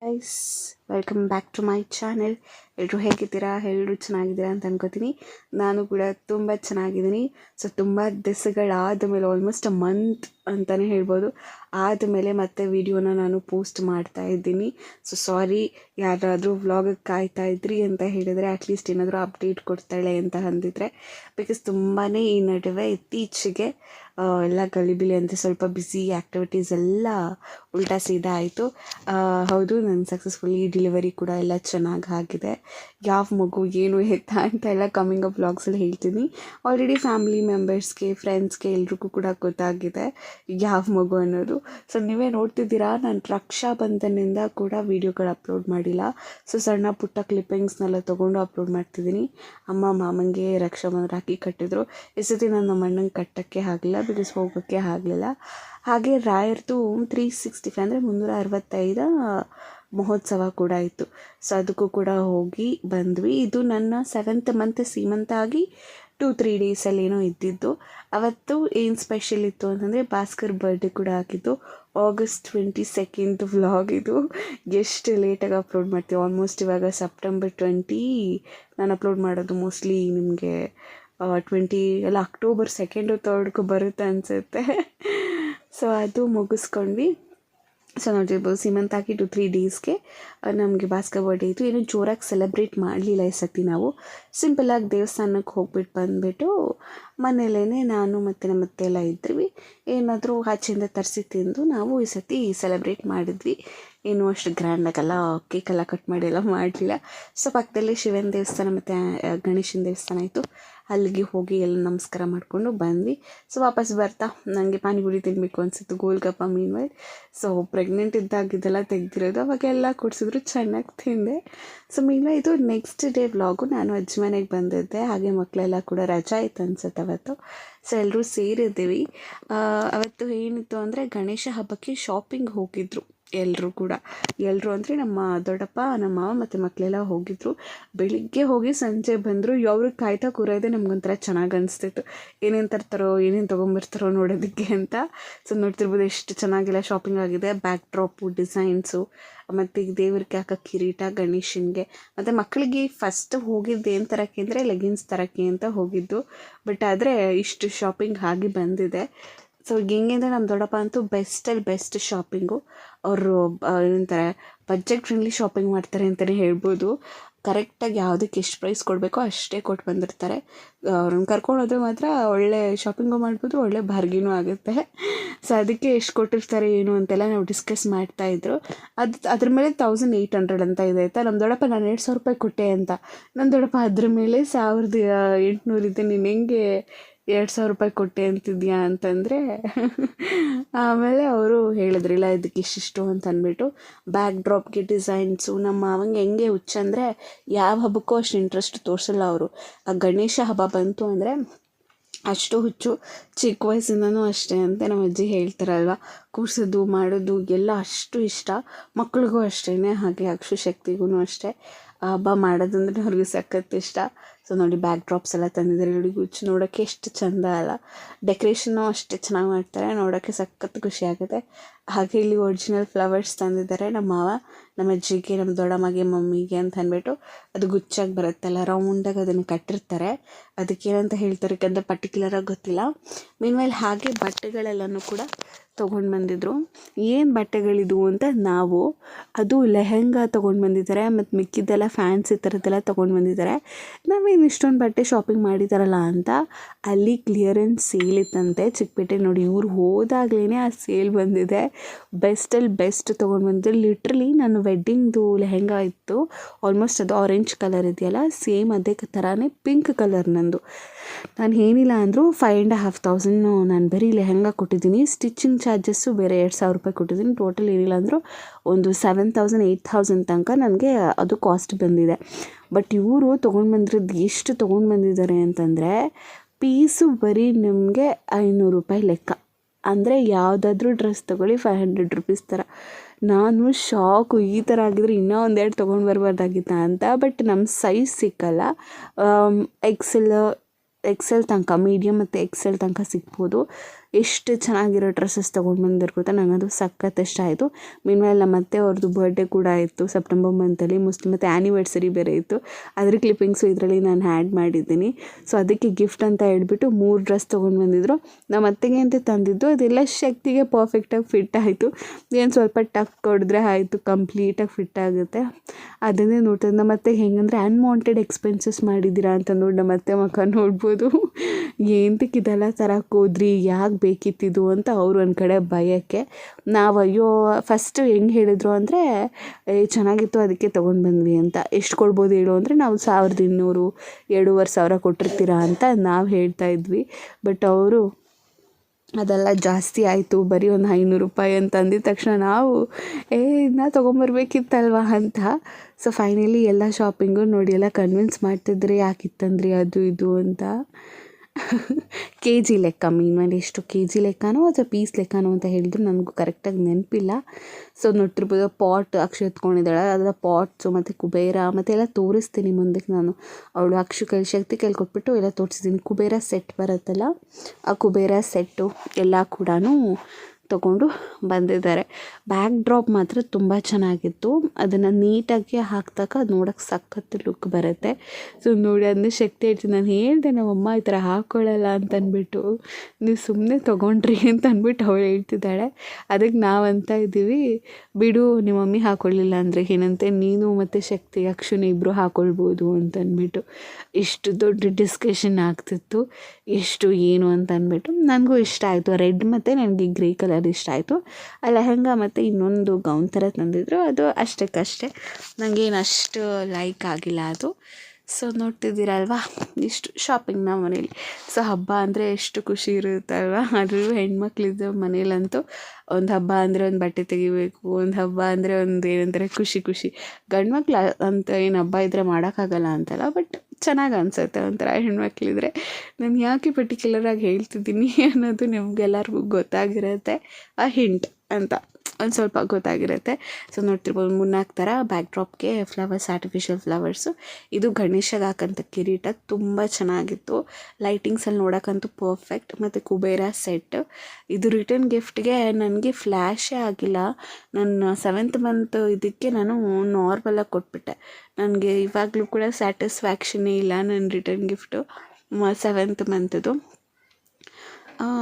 guys welcome back to my channel ಎಲ್ಲರೂ ಹೇಗಿದ್ದೀರಾ? ಎಲ್ಲರೂ ಚೆನ್ನಾಗಿದ್ದೀರಾ ಅಂತ ಅನ್ಕೋತೀನಿ. ನಾನು ಕೂಡ ತುಂಬ ಚೆನ್ನಾಗಿದ್ದೀನಿ. ಸೊ ತುಂಬ ದಿವಸಗಳಾದ ಮೇಲೆ ಆಲ್ಮೋಸ್ಟ್ ಅ ಮಂತ್ ಅಂತಲೇ ಹೇಳ್ಬೋದು. ಆದಮೇಲೆ ಮತ್ತೆ ವಿಡಿಯೋನ ನಾನು ಪೋಸ್ಟ್ ಮಾಡ್ತಾ ಇದ್ದೀನಿ. ಸೊ ಸಾರಿ ಯಾರಾದರೂ ವ್ಲಾಗಿಗೆ ಕಾಯ್ತಾ ಇದ್ರಿ ಅಂತ ಹೇಳಿದರೆ ಅಟ್ಲೀಸ್ಟ್ ಏನಾದರೂ ಅಪ್ಡೇಟ್ ಕೊಡ್ತಾಳೆ ಅಂತ ಅಂದಿದ್ರೆ. ಬಿಕಾಸ್ ತುಂಬಾ ಈ ನಡುವೆ ಇತ್ತೀಚೆಗೆ ಎಲ್ಲ ಗಲಿಬಿಲಿ ಅಂತ ಸ್ವಲ್ಪ ಬ್ಯುಸಿ ಆ್ಯಕ್ಟಿವಿಟೀಸ್ ಎಲ್ಲ ಉಲ್ಟಾ ಸೀದಾ ಆಯಿತು. ಹೌದು, ನಾನು ಸಕ್ಸಸ್ಫುಲಿ ಡೆಲಿವರಿ ಕೂಡ ಎಲ್ಲ ಚೆನ್ನಾಗಿ ಆಗಿದೆ. ಯಾವ ಮಗು ಏನು ಎತ್ತ ಅಂತ ಎಲ್ಲ ಕಮಿಂಗ್ ಅಪ್ ಬ್ಲಾಗ್ಸಲ್ಲಿ ಹೇಳ್ತೀನಿ. ಆಲ್ರೆಡಿ ಫ್ಯಾಮಿಲಿ ಮೆಂಬರ್ಸ್ಗೆ ಫ್ರೆಂಡ್ಸ್ಗೆ ಎಲ್ರಿಗೂ ಕೂಡ ಗೊತ್ತಾಗಿದೆ ಯಾವ ಮಗು ಅನ್ನೋದು. ಸೊ ನೀವೇ ನೋಡ್ತಿದ್ದೀರಾ, ನಾನು ರಕ್ಷಾ ಬಂಧನಿಂದ ಕೂಡ ವೀಡಿಯೋಗಳು ಅಪ್ಲೋಡ್ ಮಾಡಿಲ್ಲ. ಸೊ ಸಣ್ಣ ಪುಟ್ಟ ಕ್ಲಿಪ್ಪಿಂಗ್ಸ್ನೆಲ್ಲ ತೊಗೊಂಡು ಅಪ್ಲೋಡ್ ಮಾಡ್ತಿದ್ದೀನಿ. ಅಮ್ಮ ಮಾಮಂಗೆ ರಕ್ಷಾ ಬಂಧನ ಕಟ್ಟಿದ್ರು. ಈ ಸತಿ ನಾನು ನಮ್ಮ ಅಣ್ಣಂಗೆ ಕಟ್ಟೋಕ್ಕೆ ಆಗಲಿಲ್ಲ ಬಿಕಾಸ್ ಹೋಗೋಕ್ಕೆ ಆಗಲಿಲ್ಲ. ಹಾಗೆ ರಾಯರ್ದು ತ್ರೀ ಸಿಕ್ಸ್ಟಿ ಫೈವ್ ಅಂದರೆ ಮುನ್ನೂರ ಅರವತ್ತೈದ ಮಹೋತ್ಸವ ಕೂಡ ಇತ್ತು. ಸೊ ಅದಕ್ಕೂ ಕೂಡ ಹೋಗಿ ಬಂದ್ವಿ. ಇದು ನನ್ನ ಸೆವೆಂತ್ ಮಂತ್ ಸೀಮಂತ ಆಗಿ ಟೂ ತ್ರೀ ಡೇಸಲ್ಲಿ ಏನೋ ಇದ್ದಿದ್ದು. ಅವತ್ತು ಏನು ಸ್ಪೆಷಲ್ ಇತ್ತು ಅಂತಂದರೆ ಭಾಸ್ಕರ್ ಬರ್ಡೇ ಕೂಡ ಆಗಿದ್ದು ಆಗಸ್ಟ್ ಟ್ವೆಂಟಿ ಸೆಕೆಂಡ್ ವ್ಲಾಗ್ ಇದು. ಎಷ್ಟು ಲೇಟಾಗಿ ಅಪ್ಲೋಡ್ ಮಾಡ್ತೀವಿ. ಆಲ್ಮೋಸ್ಟ್ ಇವಾಗ ಸೆಪ್ಟೆಂಬರ್ ಟ್ವೆಂಟಿ ನಾನು ಅಪ್ಲೋಡ್ ಮಾಡೋದು ಮೋಸ್ಟ್ಲಿ ನಿಮಗೆ ಟ್ವೆಂಟಿ ಅಲ್ಲ ಅಕ್ಟೋಬರ್ ಸೆಕೆಂಡು ತರ್ಡ್ಗೂ ಬರುತ್ತೆ ಅನಿಸುತ್ತೆ. ಸೊ ಅದು ಮುಗಿಸ್ಕೊಂಡ್ವಿ. ಸೊ ನೋಡಿರ್ಬೋದು ಹಾಕಿ ಟು ತ್ರೀ ಡೇಸ್ಗೆ ನಮಗೆ ಭಾಸ್ಕರ್ ಬರ್ಡೇ ಇತ್ತು. ಏನು ಜೋರಾಗಿ ಸೆಲೆಬ್ರೇಟ್ ಮಾಡಲಿಲ್ಲ ಈ ಸತಿ ನಾವು. ಸಿಂಪಲ್ಲಾಗಿ ದೇವಸ್ಥಾನಕ್ಕೆ ಹೋಗ್ಬಿಟ್ಟು ಬಂದುಬಿಟ್ಟು ಮನೇಲೇ ನಾನು ಮತ್ತು ನಮ್ಮ ಅತ್ತೆ ಎಲ್ಲ ಇದ್ವಿ. ಏನಾದರೂ ಆಚೆಯಿಂದ ತರಿಸಿ ತಿಂದು ನಾವು ಈ ಸತಿ ಸೆಲೆಬ್ರೇಟ್ ಮಾಡಿದ್ವಿ. ಏನು ಅಷ್ಟು ಗ್ರ್ಯಾಂಡಾಗೆಲ್ಲ ಕೇಕೆಲ್ಲ ಕಟ್ ಮಾಡಿ ಎಲ್ಲ ಮಾಡಲಿಲ್ಲ. ಸೊ ಪಕ್ಕದಲ್ಲಿ ಶಿವನ ದೇವಸ್ಥಾನ ಮತ್ತು ಗಣೇಶನ ದೇವಸ್ಥಾನ ಇತ್ತು. ಅಲ್ಲಿಗೆ ಹೋಗಿ ಎಲ್ಲ ನಮಸ್ಕಾರ ಮಾಡಿಕೊಂಡು ಬಂದ್ವಿ. ಸೊ ವಾಪಸ್ ಬರ್ತಾ. ನನಗೆ ಪಾನಿಪುರಿ ತಿನ್ನಬೇಕು ಅನಿಸಿತ್ತು, ಗೋಲ್ಗಪ್ಪ ವೈ ಸೊ ಪ್ರೆಗ್ನೆಂಟ್ ಇದ್ದಾಗ ಇದೆಲ್ಲ ತೆಗ್ದಿರೋದು ಅವಾಗೆಲ್ಲ ಕೊಡಿಸಿದ್ರು, ಚೆನ್ನಾಗಿ ತಿಂದೆ. ಸೊ ಮೀನ್ವ ಇದು ನೆಕ್ಸ್ಟ್ ಡೇ ವ್ಲಾಗು ನಾನು ಅಜ್ಜಿ ಮನೆಗೆ ಬಂದಿದ್ದೆ. ಹಾಗೆ ಮಕ್ಕಳೆಲ್ಲ ಕೂಡ ರಜಾ ಇತ್ತು ಅನ್ಸುತ್ತೆ ಅವತ್ತು. ಸೊ ಎಲ್ಲರೂ ಸೇರಿದ್ದೀವಿ. ಅವತ್ತು ಏನಿತ್ತು ಅಂದರೆ ಗಣೇಶ ಹಬ್ಬಕ್ಕೆ ಶಾಪಿಂಗ್ ಹೋಗಿದ್ರು. ಎಲ್ಲರೂ ಕೂಡ. ಎಲ್ಲರೂ ಅಂದರೆ ನಮ್ಮ ದೊಡ್ಡಪ್ಪ, ನಮ್ಮ ಮಾವ ಮತ್ತು ಮಕ್ಕಳೆಲ್ಲ ಹೋಗಿದ್ರು. ಬೆಳಿಗ್ಗೆ ಹೋಗಿ ಸಂಜೆ ಬಂದರು ಅವ್ರಿಗೆ ಕಾಯ್ತಾ ಕೂರೋದೇ ನಮಗೊಂಥರ ಚೆನ್ನಾಗಿ ಅನಿಸ್ತಿತ್ತು. ಏನೇನು ತರ್ತಾರೋ, ಏನೇನು ತೊಗೊಂಬರ್ತಾರೋ ನೋಡೋದಕ್ಕೆ ಅಂತ. ಸೊ ನೋಡ್ತಿರ್ಬೋದು ಎಷ್ಟು ಚೆನ್ನಾಗಿಲ್ಲ ಶಾಪಿಂಗ್ ಆಗಿದೆ. ಬ್ಯಾಕ್ ಡ್ರಾಪು ಡಿಸೈನ್ಸು ಮತ್ತು ಈಗ ದೇವ್ರಿಗೆ ಹಾಕೋ ಕಿರೀಟ, ಗಣೇಶನಿಗೆ. ಮತ್ತು ಮಕ್ಕಳಿಗೆ ಫಸ್ಟ್ ಹೋಗಿದ್ದು ಏನು ತರೋಕ್ಕೆ ಅಂದರೆ ಲೆಗಿನ್ಸ್ ತರಕ್ಕೆ ಅಂತ ಹೋಗಿದ್ದು. ಬಟ್ ಆದರೆ ಇಷ್ಟು ಶಾಪಿಂಗ್ ಆಗಿ ಬಂದಿದೆ. ಸೊ ಹೆಂಗೆ ಅಂದರೆ ನಮ್ಮ ದೊಡ್ಡಪ್ಪ ಅಂತೂ ಬೆಸ್ಟಲ್ಲಿ ಬೆಸ್ಟ್ ಶಾಪಿಂಗು ಅವರು ಏನಂತಾರೆ ಬಜೆಟ್ ಫ್ರೆಂಡ್ಲಿ ಶಾಪಿಂಗ್ ಮಾಡ್ತಾರೆ ಅಂತಲೇ ಹೇಳ್ಬೋದು. ಕರೆಕ್ಟಾಗಿ ಯಾವುದಕ್ಕೆ ಎಷ್ಟು ಪ್ರೈಸ್ ಕೊಡಬೇಕೋ ಅಷ್ಟೇ ಕೊಟ್ಟು ಬಂದಿರ್ತಾರೆ. ಅವ್ರನ್ನ ಕರ್ಕೊಂಡು ಹೋದ್ರೆ ಮಾತ್ರ ಒಳ್ಳೆ ಶಾಪಿಂಗು ಮಾಡ್ಬೋದು, ಒಳ್ಳೆ ಬಾರ್ಗಿನೂ ಆಗುತ್ತೆ. ಸೊ ಅದಕ್ಕೆ ಎಷ್ಟು ಕೊಟ್ಟಿರ್ತಾರೆ, ಏನು ಅಂತೆಲ್ಲ ನಾವು ಡಿಸ್ಕಸ್ ಮಾಡ್ತಾ ಇದ್ರು. ಅದು, ಅದ್ರ ಮೇಲೆ ತೌಸಂಡ್ ಏಯ್ಟ್ ಹಂಡ್ರೆಡ್ ಅಂತ ಇದೆ ಆಯಿತಾ? ನಮ್ಮ ದೊಡ್ಡಪ್ಪ, ನಾನು ಎರಡು ಸಾವಿರ ರೂಪಾಯಿ ಕೊಟ್ಟೆ ಅಂತ. ನನ್ನ ದೊಡ್ಡಪ್ಪ ಅದ್ರ ಮೇಲೆ ಸಾವಿರದ ಎಂಟುನೂರಿದೆ ನೀನು ಹೆಂಗೆ ಎರಡು ಸಾವಿರ ರೂಪಾಯಿ ಕೊಟ್ಟೆ ಅಂತಿದ್ಯಾ ಅಂತಂದರೆ, ಆಮೇಲೆ ಅವರು ಹೇಳಿದ್ರಿಲ್ಲ ಇದಕ್ಕೆ ಇಷ್ಟಿಷ್ಟು ಅಂತ ಅಂದ್ಬಿಟ್ಟು ಬ್ಯಾಕ್ ಡ್ರಾಪ್ಗೆ ಡಿಸೈನ್ಸು ನಮ್ಮ ಮಾವಂಗೆ ಹೆಂಗೆ ಹುಚ್ಚಂದರೆ ಯಾವ ಹಬ್ಬಕ್ಕೂ ಅಷ್ಟು ಇಂಟ್ರೆಸ್ಟ್ ತೋರಿಸಲ್ಲ ಅವರು. ಆ ಗಣೇಶ ಹಬ್ಬ ಬಂತು ಅಂದರೆ, ಅಷ್ಟು ಹುಚ್ಚು, ಚಿಕ್ಕ ವಯಸ್ಸಿಂದನೂ ಅಷ್ಟೇ ಅಂತ ನಮ್ಮ ಅಜ್ಜಿ ಹೇಳ್ತಾರಲ್ವ. ಕೂರ್ಸೋದು, ಮಾಡೋದು, ಎಲ್ಲ ಅಷ್ಟು ಇಷ್ಟ. ಮಕ್ಳಿಗೂ ಅಷ್ಟೇ ಹಾಗೆ ಅಕ್ಷು ಶಕ್ತಿಗೂ ಅಷ್ಟೇ. ಹಬ್ಬ ಮಾಡೋದಂದ್ರೆ ಅವ್ರಿಗೆ ಸಖತ್ ಇಷ್ಟ. ಸೊ ನೋಡಿ ಬ್ಯಾಕ್ ಡ್ರಾಪ್ಸ್ ಎಲ್ಲ ತಂದಿದ್ದಾರೆ. ನೋಡಿ, ಗುಚ್ಚು ನೋಡೋಕ್ಕೆ ಎಷ್ಟು ಚಂದ ಅಲ್ಲ. ಡೆಕೋರೇಷನ್ನು ಅಷ್ಟೇ ಚೆನ್ನಾಗಿ ಮಾಡ್ತಾರೆ. ನೋಡೋಕ್ಕೆ ಸಖತ್ ಖುಷಿ ಆಗುತ್ತೆ. ಹಾಗೆ ಇಲ್ಲಿ ಒರಿಜಿನಲ್ ಫ್ಲವರ್ಸ್ ತಂದಿದ್ದಾರೆ. ನಮ್ಮ ಮಾವ, ನಮ್ಮ ಅಜ್ಜಿಗೆ, ನಮ್ಮ ದೊಡ್ಡಮ್ಮಗೆ, ಮಮ್ಮಿಗೆ ಅಂತ ಅಂದ್ಬಿಟ್ಟು ಅದು ಗುಚ್ಚಾಗಿ ಬರುತ್ತಲ್ಲ ರೌಂಡಾಗಿ ಅದನ್ನು ಕಟ್ಟಿರ್ತಾರೆ. ಅದಕ್ಕೇನಂತ ಹೇಳ್ತಾರೆ ಯಾಕಂದರೆ ಪರ್ಟಿಕ್ಯುಲರಾಗಿ ಗೊತ್ತಿಲ್ಲ. ಮೀನ್ವೈಲ್ ಹಾಗೆ ಬಟ್ಟೆಗಳೆಲ್ಲನೂ ಕೂಡ ತೊಗೊಂಡು ಬಂದಿದ್ರು. ಏನು ಬಟ್ಟೆಗಳಿದು ಅಂತ ನಾವು, ಅದು ಲೆಹೆಂಗಾ ತೊಗೊಂಡು ಬಂದಿದ್ದಾರೆ, ಮತ್ತು ಮಿಕ್ಕಿದ್ದೆಲ್ಲ ಫ್ಯಾನ್ಸಿ ಥರದ್ದೆಲ್ಲ ತೊಗೊಂಡು ಬಂದಿದ್ದಾರೆ. ನಾವೇನು ಇಷ್ಟೊಂದು ಬಟ್ಟೆ ಶಾಪಿಂಗ್ ಮಾಡಿದಾರಲ್ಲ ಅಂತ ಅಲ್ಲಿ ಕ್ಲಿಯರೆನ್ಸ್ ಸೇಲ್ ಇತ್ತಂತೆ. ಚಿಕ್ಕಪೇಟೆ ನೋಡಿ, ಇವ್ರು ಹೋದಾಗ್ಲೇ ಆ ಸೇಲ್ ಬಂದಿದೆ. ಬೆಸ್ಟಲ್ಲಿ ಬೆಸ್ಟ್ ತೊಗೊಂಡು ಬಂದಿದೆ. ಲಿಟ್ರಲಿ ನಾನು ವೆಡ್ಡಿಂಗ್ದು ಲೆಹೆಂಗಾ ಇತ್ತು. ಆಲ್ಮೋಸ್ಟ್ ಅದು ಆರೆಂಜ್ ಕಲರ್ ಇದೆಯಲ್ಲ ಸೇಮ್ ಅದೇ ಥರನೇ ಪಿಂಕ್ ಕಲರ್ ನಂದು. ನಾನು ಏನಿಲ್ಲ ಅಂದರೂ ಫೈವ್ ಆ್ಯಂಡ್ ಹಾಫ್ ತೌಸಂಡ್ ನಾನು ಬರೀ ಲೆಹೆಂಗಾ ಕೊಟ್ಟಿದ್ದೀನಿ. ಸ್ಟಿಚಿಂಗ್ ಚಾರ್ಜಸ್ಸು ಬೇರೆ ಎರಡು ಸಾವಿರ ರೂಪಾಯಿ ಕೊಟ್ಟಿದ್ದೀನಿ. ಟೋಟಲ್ ಏನಿಲ್ಲ ಅಂದರೂ ಒಂದು ಸೆವೆನ್ ತೌಸಂಡ್ ಏಯ್ಟ್ ತೌಸಂಡ್ ತನಕ ನನಗೆ ಅದು ಕಾಸ್ಟ್ ಬಂದಿದೆ. ಬಟ್ ಇವರು ತೊಗೊಂಡು ಬಂದಿರೋದು ಎಷ್ಟು ತೊಗೊಂಡು ಬಂದಿದ್ದಾರೆ ಅಂತಂದರೆ ಪೀಸು ಬರೀ ನಿಮಗೆ ಐನೂರು ರೂಪಾಯಿ ಲೆಕ್ಕ. ಅಂದರೆ ಯಾವುದಾದ್ರೂ ಡ್ರೆಸ್ ತೊಗೊಳ್ಳಿ ಫೈವ್ ಹಂಡ್ರೆಡ್ ರುಪೀಸ್ ಥರ ನಾನು ಶಾಕು ಈ ಥರ ಆಗಿದ್ರೆ ಇನ್ನೂ ಒಂದೆರಡು ತೊಗೊಂಡು ಬರಬಾರ್ದಾಗಿತ್ತ ಅಂತ. ಬಟ್ ನಮ್ಮ ಸೈಜ್ ಸಿಕ್ಕಲ್ಲ. ಎಕ್ಸೆಲ್ ಎಕ್ಸೆಲ್ ತನಕ ಮೀಡಿಯಮ್ ಮತ್ತು ಎಕ್ಸೆಲ್ ತನಕ ಸಿಗ್ಬೋದು. ಎಷ್ಟು ಚೆನ್ನಾಗಿರೋ ಡ್ರೆಸ್ಸಸ್ ತೊಗೊಂಡು ಬಂದಿರು ಗೊತ್ತಾ ಸಖತ್ ಇಷ್ಟ ಆಯಿತು. ಮೀನ್ಮೇಲೆ ನಮ್ಮ ಅತ್ತೆ ಅವ್ರದ್ದು ಬರ್ಡೇ ಕೂಡ ಇತ್ತು ಸೆಪ್ಟೆಂಬರ್ ಮಂತಲ್ಲಿ ಮುಸ್ಲಿಮ್ ಮತ್ತು ಆ್ಯನಿವರ್ಸರಿ ಬೇರೆ ಇತ್ತು. ಅದ್ರ ಕ್ಲಿಪ್ಪಿಂಗ್ಸು ಇದರಲ್ಲಿ ನಾನು ಆ್ಯಡ್ ಮಾಡಿದ್ದೀನಿ. ಸೊ ಅದಕ್ಕೆ ಗಿಫ್ಟ್ ಅಂತ ಹೇಳ್ಬಿಟ್ಟು ಮೂರು ಡ್ರೆಸ್ ತೊಗೊಂಡು ಬಂದಿದ್ರು. ನಮ್ಮ ಅತ್ತೆಗೆ ಅಂತ ತಂದಿದ್ದು, ಅದೆಲ್ಲ ಶಕ್ತಿಗೆ ಪರ್ಫೆಕ್ಟಾಗಿ ಫಿಟ್ ಆಯಿತು. ಏನು ಸ್ವಲ್ಪ ಟಕ್ ಕೊಡಿದ್ರೆ ಆಯಿತು ಕಂಪ್ಲೀಟಾಗಿ ಫಿಟ್ ಆಗುತ್ತೆ. ಅದನ್ನೇ ನೋಡ್ತದೆ ನಮ್ಮ ಅತ್ತೆಗೆ ಹೆಂಗಂದ್ರೆ ಅನ್ವಾಂಟೆಡ್ ಎಕ್ಸ್ಪೆನ್ಸಸ್ ಮಾಡಿದ್ದೀರಾ ಅಂತ ನೋಡಿ ನಮ್ಮ ಅತ್ತೆ ಮಕ್ಕ ನೋಡ್ಬೋದು. ಏಂತಕ್ಕೆ ಇದೆಲ್ಲ ತರಕ್ಕೆ ಹೋದ್ರಿ? ಯಾಕೆ ಬೇಕಿತ್ತಿದು ಅಂತ ಅವರು ಒಂದು ಕಡೆ ಭಯಕ್ಕೆ ನಾವು ಅಯ್ಯೋ ಫಸ್ಟು ಹೆಂಗೆ ಹೇಳಿದ್ರು ಅಂದರೆ, ಏ, ಚೆನ್ನಾಗಿತ್ತು, ಅದಕ್ಕೆ ತೊಗೊಂಡು ಬಂದ್ವಿ ಅಂತ. ಎಷ್ಟು ಕೊಡ್ಬೋದು ಹೇಳು ಅಂದರೆ, ನಾವು ಸಾವಿರದ ಇನ್ನೂರು, ಎರಡೂವರೆ ಸಾವಿರ ಕೊಟ್ಟಿರ್ತೀರಾ ಅಂತ ನಾವು ಹೇಳ್ತಾ ಇದ್ವಿ. ಬಟ್ ಅವರು, ಅದೆಲ್ಲ ಜಾಸ್ತಿ ಆಯಿತು, ಬರೀ ಒಂದು ಐನೂರು ರೂಪಾಯಿ ಅಂತ ಅಂದಿದ ತಕ್ಷಣ ನಾವು, ಏ ಇದನ್ನ ತೊಗೊಂಬರ್ಬೇಕಿತ್ತಲ್ವ ಅಂತ. ಸೊ ಫೈನಲಿ ಎಲ್ಲ ಶಾಪಿಂಗು ನೋಡಿ, ಎಲ್ಲ ಕನ್ವಿನ್ಸ್ ಮಾಡ್ತಿದ್ರೆ ಯಾಕಿತ್ತಂದ್ರಿ ಅದು, ಇದು ಅಂತ. ಕೆ ಜಿ ಲೆಕ್ಕ ಮೀನ್ ಮೇಲೆ ಎಷ್ಟು ಕೆ ಜಿ ಲೆಕ್ಕನೋ ಅಥವಾ ಪೀಸ್ ಲೆಕ್ಕನೋ ಅಂತ ಹೇಳಿದ್ರು ನನಗೂ ಕರೆಕ್ಟಾಗಿ ನೆನಪಿಲ್ಲ. ಸೊ ನೋಡ್ತಿರ್ಬೋದು ಪಾಟ್ ಅಕ್ಷಿ ಎತ್ಕೊಂಡಿದ್ದಾಳೆ. ಅದರ ಪಾಟ್ಸು ಮತ್ತು ಕುಬೇರ ಮತ್ತು ಎಲ್ಲ ತೋರಿಸ್ತೀನಿ ಮುಂದಕ್ಕೆ ನಾನು. ಅವಳು ಅಕ್ಷಿ ಕೈ ಶಕ್ತಿ ಕೈಲಿ ಕೊಟ್ಬಿಟ್ಟು ಎಲ್ಲ ತೋರಿಸಿದ್ದೀನಿ. ಕುಬೇರ ಸೆಟ್ ಬರುತ್ತಲ್ಲ, ಆ ಕುಬೇರ ಸೆಟ್ಟು ಎಲ್ಲ ಕೂಡ ತಗೊಂಡು ಬಂದಿದ್ದಾರೆ. ಬ್ಯಾಕ್ ಡ್ರಾಪ್ ಮಾತ್ರ ತುಂಬ ಚೆನ್ನಾಗಿತ್ತು. ಅದನ್ನು ನೀಟಾಗಿ ಹಾಕಿದಾಗ ಅದು ನೋಡೋಕೆ ಸಖತ್ ಲುಕ್ ಬರುತ್ತೆ. ಸೊ ನೋಡಿ ಅದನ್ನ ಶಕ್ತಿ ಹೇಳ್ತೀನಿ ನಾನು ಹೇಳಿದೆ, ನಮ್ಮಮ್ಮ ಈ ಥರ ಹಾಕ್ಕೊಳ್ಳಲ್ಲ ಅಂತನ್ಬಿಟ್ಟು. ನೀವು ಸುಮ್ಮನೆ ತೊಗೊಂಡ್ರಿ ಅಂತ ಅಂದ್ಬಿಟ್ಟು ಅವಳು ಹೇಳ್ತಿದ್ದಾಳೆ. ಅದಕ್ಕೆ ನಾವು ಅಂತ ಇದ್ದೀವಿ. ಬಿಡು ನಿಮ್ಮ ಮಮ್ಮಿ ಹಾಕ್ಕೊಳ್ಳಿಲ್ಲ ಅಂದರೆ ಏನಂತೆ? ನೀನು ಮತ್ತು ಶಕ್ತಿ, ಅಕ್ಷುನ ಇಬ್ಬರು ಹಾಕ್ಕೊಳ್ಬೋದು ಅಂತನ್ಬಿಟ್ಟು. ಇಷ್ಟು ದೊಡ್ಡ ಡಿಸ್ಕಷನ್ ಆಗ್ತಿತ್ತು. ಎಷ್ಟು ಏನು ಅಂತ ಅಂದ್ಬಿಟ್ಟು ನನಗೂ ಇಷ್ಟ ಆಯಿತು. ರೆಡ್ ಮತ್ತು ನನಗೆ ಗ್ರೇ ಕಲರ್ ಇಷ್ಟ ಆಯಿತು. ಆ ಲೆಹಂಗಾ ಮತ್ತು ಇನ್ನೊಂದು ಗೌನ್ ಥರ ತಂದಿದ್ರು. ಅದು ಅಷ್ಟಕ್ಕಷ್ಟೇ. ನನಗೇನು ಅಷ್ಟು ಲೈಕ್ ಆಗಿಲ್ಲ ಅದು. ಸೊ ನೋಡ್ತಿದ್ದೀರಲ್ವಾ? ಇಷ್ಟು ಶಾಪಿಂಗ್ ನಮ್ಮ ಮನೇಲಿ. ಸೊ ಹಬ್ಬ ಅಂದರೆ ಎಷ್ಟು ಖುಷಿ ಇರುತ್ತಲ್ವ? ಅದರಲ್ಲೂ ಹೆಣ್ಮಕ್ಳಿದ್ದು ಮನೇಲಂತೂ ಒಂದು ಹಬ್ಬ ಅಂದರೆ ಒಂದು ಬಟ್ಟೆ ತೆಗಿಬೇಕು, ಒಂದು ಹಬ್ಬ ಅಂದರೆ ಒಂದು ಏನಂತಾರೆ, ಖುಷಿ ಖುಷಿ. ಗಂಡು ಮಕ್ಳು ಅಂತ ಏನು ಹಬ್ಬ ಇದ್ದರೆ ಮಾಡೋಕ್ಕಾಗಲ್ಲ ಅಂತಲ್ಲ ಬಟ್ ಚೆನ್ನಾಗಿ ಅನಿಸುತ್ತೆ ಒಂಥರ ಹೆಣ್ಮಕ್ಳಿದ್ರೆ. ನಾನು ಯಾಕೆ ಪರ್ಟಿಕ್ಯುಲರಾಗಿ ಹೇಳ್ತಿದ್ದೀನಿ ಅನ್ನೋದು ನಿಮ್ಗೆಲ್ಲರಿಗೂ ಗೊತ್ತಾಗಿರುತ್ತೆ. ಆ ಹಿಂಟ್ ಅಂತ. ಒಂದು ಸ್ವಲ್ಪ ಗೊತ್ತಾಗಿರುತ್ತೆ. ಸೊ ನೋಡ್ತಿರ್ಬೋದು ಮೂರ್ನಾಲ್ಕು ಥರ ಬ್ಯಾಕ್ ಡ್ರಾಪ್ಗೆ ಫ್ಲವರ್ಸ್ ಆರ್ಟಿಫಿಷಿಯಲ್ ಫ್ಲವರ್ಸು ಇದು ಗಣೇಶಗೆ ಹಾಕಂಥ ಕಿರೀಟ. ತುಂಬ ಚೆನ್ನಾಗಿತ್ತು. ಲೈಟಿಂಗ್ಸಲ್ಲಿ ನೋಡೋಕ್ಕಂತೂ ಪರ್ಫೆಕ್ಟ್ ಮತ್ತು ಕುಬೇರ ಸೆಟ್ ಇದು ರಿಟರ್ನ್ ಗಿಫ್ಟ್ಗೆ ನನಗೆ ಫ್ಲ್ಯಾಶೇ ಆಗಿಲ್ಲ. ನನ್ನ ಸೆವೆಂತ್ ಮಂತ್ ಇದಕ್ಕೆ ನಾನು ನಾರ್ಮಲಾಗಿ ಕೊಟ್ಬಿಟ್ಟೆ. ನನಗೆ ಇವಾಗಲೂ ಕೂಡ ಸ್ಯಾಟಿಸ್ಫ್ಯಾಕ್ಷನೇ ಇಲ್ಲ ನನ್ನ ರಿಟರ್ನ್ ಗಿಫ್ಟು ಸೆವೆಂತ್ ಮಂತದು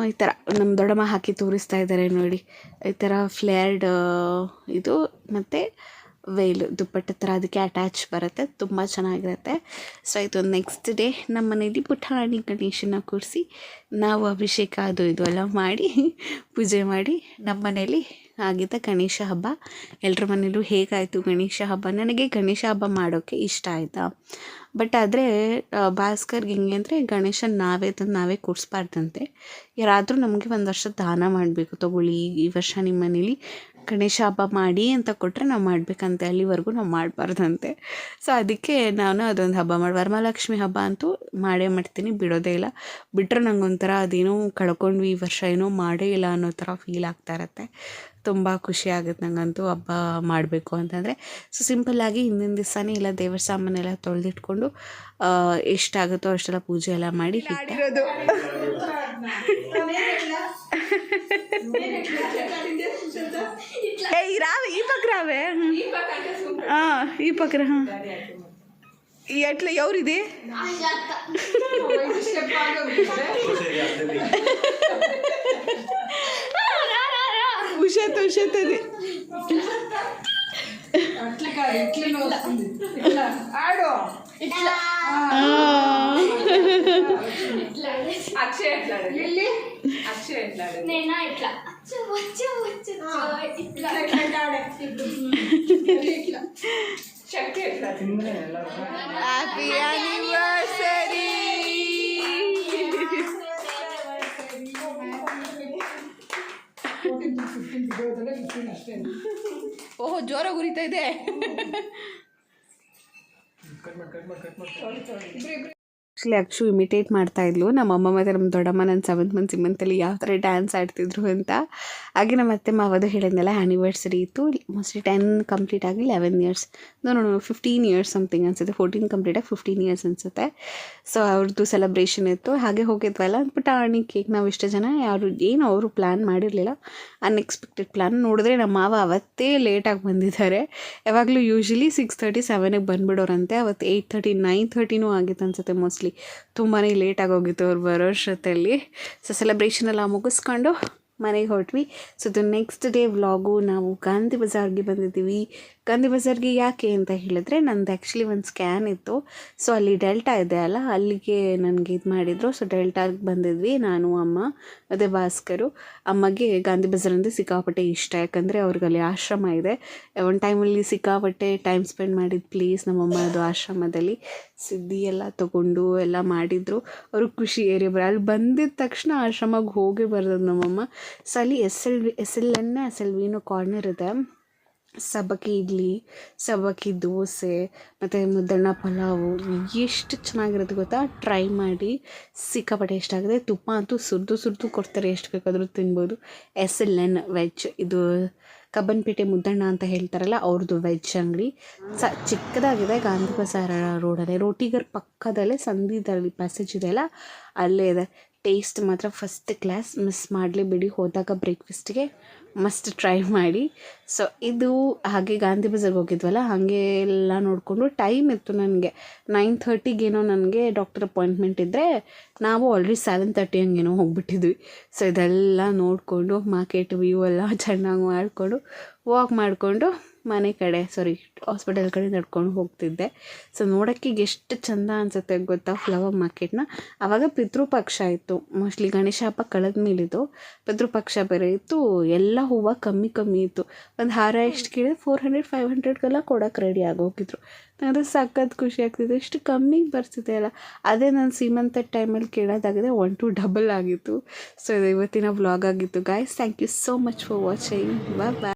ಈ ಥರ ನಮ್ಮ ದೊಡ್ಡಮ್ಮ ಹಾಕಿ ತೋರಿಸ್ತಾ ಇದ್ದಾರೆ ನೋಡಿ. ಈ ಥರ ಫ್ಲೇರ್ಡ್ ಇದು ಮತ್ತು ವೇಲು ದುಪ್ಪಟ್ಟ ಥರ ಅದಕ್ಕೆ ಅಟ್ಯಾಚ್ ಬರುತ್ತೆ. ತುಂಬ ಚೆನ್ನಾಗಿರುತ್ತೆ. ಸೊ ಇದು ನೆಕ್ಸ್ಟ್ ಡೇ ನಮ್ಮ ಮನೇಲಿ ಪುಟಾಣಿ ಗಣೇಶನ ಕೂರಿಸಿ ನಾವು ಅಭಿಷೇಕ ಅದು ಇದು ಎಲ್ಲ ಮಾಡಿ, ಪೂಜೆ ಮಾಡಿ ನಮ್ಮ ಮನೇಲಿ ಆಗಿದ್ದ ಗಣೇಶ ಹಬ್ಬ. ಎಲ್ಲರ ಮನೇಲೂ ಹೇಗಾಯಿತು ಗಣೇಶ ಹಬ್ಬ? ನನಗೆ ಗಣೇಶ ಹಬ್ಬ ಮಾಡೋಕ್ಕೆ ಇಷ್ಟ ಆಯಿತಾ? ಬಟ್ ಆದರೆ ಭಾಸ್ಕರ್ಗೆ ಹೆಂಗೆ ಅಂದರೆ ಗಣೇಶನ ನಾವೇ ತಂದು ನಾವೇ ಕೂಡಿಸ್ಬಾರ್ದಂತೆ. ಯಾರಾದರೂ ನಮಗೆ ಒಂದು ವರ್ಷ ದಾನ ಮಾಡಬೇಕು. ತಗೊಳ್ಳಿ ಈ ವರ್ಷ ನಿಮ್ಮ ಮನೇಲಿ ಗಣೇಶ ಹಬ್ಬ ಮಾಡಿ ಅಂತ ಕೊಟ್ಟರೆ ನಾವು ಮಾಡಬೇಕಂತೆ. ಅಲ್ಲಿವರೆಗೂ ನಾವು ಮಾಡಬಾರ್ದಂತೆ. ಸೊ ಅದಕ್ಕೆ ನಾನು ಅದೊಂದು ಹಬ್ಬ ಮಾಡಿ, ವರಮಹಾಲಕ್ಷ್ಮಿ ಹಬ್ಬ ಅಂತೂ ಮಾಡೇ ಮಾಡ್ತೀನಿ. ಬಿಡೋದೇ ಇಲ್ಲ. ಬಿಟ್ಟರೆ ನಂಗೊಂಥರ ಅದೇನೋ ಕಳ್ಕೊಂಡ್ವಿ, ಈ ವರ್ಷ ಏನೋ ಮಾಡೇ ಇಲ್ಲ ಅನ್ನೋ ಥರ ಫೀಲ್ ಆಗ್ತಾ ಇರುತ್ತೆ. ತುಂಬ ಖುಷಿ ಆಗುತ್ತೆ ನನಗಂತೂ ಹಬ್ಬ ಮಾಡಬೇಕು ಅಂತಂದರೆ. ಸೊ ಸಿಂಪಲ್ಲಾಗಿ ಹಿಂದಿನ ದಿವಸನೇ ಇಲ್ಲ ದೇವರ ಸಾಮಾನೆಲ್ಲ ತೊಳೆದಿಟ್ಕೊಂಡು ಎಷ್ಟಾಗುತ್ತೋ ಅಷ್ಟೆಲ್ಲ ಪೂಜೆ ಎಲ್ಲ ಮಾಡಿ ಇಟ್ಟೆ ಏ ಈ ರಾವೆ ಈ ಪಕ್ಕ ರಾವೆ? ಹಾಂ ಈ ಪಕ್ಕ ಹಾಂ. ಈ ಎಟ್ಲ ಯಾವ್ರಿದೆ? ఉషత్ ఉషత్ అది అక్షయ్ ఎట్లాడు లిల్లీ అక్షయ్ ఎట్లాడు నేనా ఇట్లా వచ్చు వచ్చు వచ్చు ఇట్లా శక్తి ఎట్లాడు హ్యాపీ యానివర్సరీ ಓಹೋ ಜೋರಾಗಿ ಉರಿತಾ ಇದೆ. ಆ್ಯಕ್ಚುಲಿ ಅಕ್ಷು ಇಮಿಟೇಟ್ ಮಾಡ್ತಾ ಇದ್ಲು. ನಮ್ಮ ಅಮ್ಮ ಮತ್ತು ನಮ್ಮ ದೊಡ್ಡಮ್ಮ ನನ್ನ ಸೆವೆಂತ್ ಮಂತ್ ಸಿಮಂತಲ್ಲಿ ಯಾವ ಥರ ಡ್ಯಾನ್ಸ್ ಆಡ್ತಿದ್ರು ಅಂತ. ಹಾಗೆ ನಮ್ಮ ಅತ್ತೆ ಮಾವದು ಹೇಳಿದ್ನಲ್ಲ ಆ್ಯನಿವರ್ಸರಿ ಇತ್ತು. ಮೋಸ್ಟ್ಲಿ ಟೆನ್ ಕಂಪ್ಲೀಟ್ ಆಗಿ eleven years no no fifteen years something ಅನಿಸುತ್ತೆ. ಫೋರ್ಟೀನ್ ಕಂಪ್ಲೀಟಾಗಿ ಫಿಫ್ಟೀನ್ ಇಯರ್ಸ್ ಅನಿಸುತ್ತೆ. ಸೊ ಅವ್ರದ್ದು ಸೆಲೆಬ್ರೇಷನ್ ಇತ್ತು. ಹಾಗೆ ಹೋಗಿದ್ವಲ್ಲ ಪುಟಾಣಿ ಕೇಕ್ ನಾವು ಇಷ್ಟು ಜನ ಯಾರು ಏನು ಅವರು ಪ್ಲ್ಯಾನ್ ಮಾಡಿರಲಿಲ್ಲ. ಅನ್ಎಕ್ಸ್ಪೆಕ್ಟೆಡ್ ಪ್ಲ್ಯಾನ್ ನೋಡಿದ್ರೆ ನಮ್ಮ ಮಾವ ಅವತ್ತೇ ಲೇಟಾಗಿ ಬಂದಿದ್ದಾರೆ. ಯಾವಾಗಲೂ ಯೂಶ್ವಲಿ ಸಿಕ್ಸ್ ತರ್ಟಿ ಸೆವೆನಿಗೆ ಬಂದುಬಿಡೋರಂತೆ. ಅವತ್ತು ಏಯ್ಟ್ ತರ್ಟಿ ನೈನ್ ತರ್ಟಿನೂ ಆಗಿತ್ತು ಅನ್ಸುತ್ತೆ ಮೋಸ್ಟ್ಲಿ ತುಂಬಾ ಲೇಟಾಗಿ ಹೋಗಿತ್ತು ಅವ್ರು ಬರೋ ಅಷ್ಟೊತ್ತಲ್ಲಿ. ಸೊ ಸೆಲೆಬ್ರೇಷನ್ ಎಲ್ಲ ಮುಗಿಸ್ಕೊಂಡು ಮನೆಗೆ ಹೊರಟ್ವಿ. So the next day vlog ನಾವು ಗಾಂಧಿ ಬಜಾರ್ಗೆ ಬಂದಿದ್ದೀವಿ. ಗಾಂಧಿ ಬಜಾರ್ಗೆ ಯಾಕೆ ಅಂತ ಹೇಳಿದ್ರೆ, ನಂದು ಆ್ಯಕ್ಚುಲಿ ಒಂದು ಸ್ಕ್ಯಾನ್ ಇತ್ತು. ಸೊ ಅಲ್ಲಿ ಡೆಲ್ಟಾ ಇದೆ ಅಲ್ಲ, ಅಲ್ಲಿಗೆ ನನಗೆ ಇದು ಮಾಡಿದರು. ಸೊ ಡೆಲ್ಟಾಗೆ ಬಂದಿದ್ವಿ ನಾನು, ಅಮ್ಮ ಮತ್ತು ಭಾಸ್ಕರು. ಅಮ್ಮಗೆ ಗಾಂಧಿ ಬಜಾರ್ ಅಂದರೆ ಸಿಕ್ಕಾಪಟ್ಟೆ ಇಷ್ಟ, ಯಾಕಂದರೆ ಅವ್ರಿಗಲ್ಲಿ ಆಶ್ರಮ ಇದೆ. ಒಂದು ಟೈಮಲ್ಲಿ ಸಿಕ್ಕಾಪಟ್ಟೆ ಟೈಮ್ ಸ್ಪೆಂಡ್ ಮಾಡಿದ್ದು ಪ್ಲೀಸ್ ನಮ್ಮಮ್ಮ ಅದು ಆಶ್ರಮದಲ್ಲಿ. ಸಿದ್ಧಿ ಎಲ್ಲ ತೊಗೊಂಡು ಎಲ್ಲ ಮಾಡಿದರು. ಅವ್ರಿಗೆ ಖುಷಿ ಏರಿ ಅಲ್ಲಿ ಬಂದಿದ್ದ ತಕ್ಷಣ ಆಶ್ರಮಕ್ಕೆ ಹೋಗಿ ಬರೋದು ನಮ್ಮಮ್ಮ. ಸೊ ಅಲ್ಲಿ S L V S L N S L Vinu corner ಇದೆ. ಸಬ್ಬಕ್ಕಿ ಇಡ್ಲಿ, ಸಬ್ಬಕ್ಕಿ ದೋಸೆ, ಮತ್ತು ಮುದ್ದಣ್ಣ ಪಲಾವು, ಎಷ್ಟು ಚೆನ್ನಾಗಿರುತ್ತೆ ಗೊತ್ತಾ? ಟ್ರೈ ಮಾಡಿ ಸಿಕ್ಕಾಪಟ್ಟೆ ಎಷ್ಟು ಆಗಿದೆ ತುಪ್ಪ ಅಂತೂ ಸುರಿದು ಸುರಿದು ಕೊಡ್ತಾರೆ ಎಷ್ಟು ಬೇಕಾದರೂ ತಿನ್ಬೋದು. ಎಸ್ ಎಲ್ ಎನ್ ವೆಜ್ ಇದು ಕಬ್ಬನ್ಪೇಟೆ ಮುದ್ದಣ್ಣ ಅಂತ ಹೇಳ್ತಾರಲ್ಲ ಅವ್ರದ್ದು ವೆಜ್ ಅಂಗಡಿ. ಸ, ಚಿಕ್ಕದಾಗಿದೆ ಗಾಂಧಿ ಬಜಾರ ರೋಡಲ್ಲೇ. ರೋಟಿಗರ್ ಪಕ್ಕದಲ್ಲೇ ಸಂಧಿದಲ್ಲಿ ಪ್ಯಾಸೇಜ್ ಇದೆ ಅಲ್ಲ, ಅಲ್ಲೇ ಇದೆ. ಟೇಸ್ಟ್ ಮಾತ್ರ ಫಸ್ಟ್ ಕ್ಲಾಸ್ ಮಿಸ್ ಮಾಡಲೇಬೇಡಿ ಹೋದಾಗ ಬ್ರೇಕ್ಫಾಸ್ಟ್ಗೆ ಮಸ್ಟ್ ಟ್ರೈ ಮಾಡಿ. ಸೊ ಇದು ಹಾಗೆ ಗಾಂಧಿ ಬಜಾರ್ಗೆ ಹೋಗಿದ್ವಲ್ಲ, ಹಾಗೆ ಎಲ್ಲ ನೋಡಿಕೊಂಡು ಟೈಮ್ ಇತ್ತು ನನಗೆ. ನೈನ್ ಥರ್ಟಿಗೇನೋ ನನಗೆ ಡಾಕ್ಟರ್ ಅಪಾಯಿಂಟ್ಮೆಂಟ್ ಇದ್ದರೆ ನಾವು ಆಲ್ರೆಡಿ ಸೆವೆನ್ ತರ್ಟಿ ಹಂಗೇನೋ ಹೋಗಿಬಿಟ್ಟಿದ್ವಿ. ಸೊ ಇದೆಲ್ಲ ನೋಡಿಕೊಂಡು ಮಾರ್ಕೆಟ್ ವ್ಯೂ ಎಲ್ಲ ಚೆನ್ನಾಗಿ ಮಾಡಿಕೊಂಡು ವಾಕ್ ಮಾಡಿಕೊಂಡು ಮನೆ ಕಡೆ ಸಾರಿ ಹಾಸ್ಪಿಟಲ್ ಕಡೆ ನಡ್ಕೊಂಡು ಹೋಗ್ತಿದ್ದೆ. ಸೊ ನೋಡೋಕ್ಕೆ ಎಷ್ಟು ಚಂದ ಅನಿಸುತ್ತೆ ಗೊತ್ತಾ ಫ್ಲವರ್ ಮಾರ್ಕೆಟ್ನ ಆವಾಗ ಪಿತೃಪಕ್ಷ ಇತ್ತು. ಮೋಸ್ಟ್ಲಿ ಗಣೇಶ ಹಬ್ಬ ಕಳೆದ ಮೇಲಿದ್ದು ಪಿತೃಪಕ್ಷ ಬೇರೆ ಇತ್ತು. ಎಲ್ಲ ಹೂವು ಕಮ್ಮಿ ಕಮ್ಮಿ ಇತ್ತು. ಒಂದು ಹಾರ ಎಷ್ಟು ಕೇಳಿದ್ರೆ ಫೋರ್ ಹಂಡ್ರೆಡ್ ಫೈವ್ ಹಂಡ್ರೆಡ್ಗೆಲ್ಲ ಕೊಡೋಕೆ ರೆಡಿ ಆಗೋಗಿದ್ರು. ನನಗೆ ಸಖತ್ ಖುಷಿ ಆಗ್ತಿದೆ. ಎಷ್ಟು ಕಮ್ಮಿಗೆ ಬರ್ತಿದೆ ಅಲ್ಲ. ಅದೇ ನಾನು ಸೀಮಂತ ಟೈಮಲ್ಲಿ ಕೇಳೋದಾಗಿದೆ ಒನ್ ಟು ಡಬಲ್ ಆಗಿತ್ತು. ಸೊ ಇವತ್ತಿನ ವ್ಲಾಗ್ ಆಗಿತ್ತು. Guys thank you so much for watching bye bye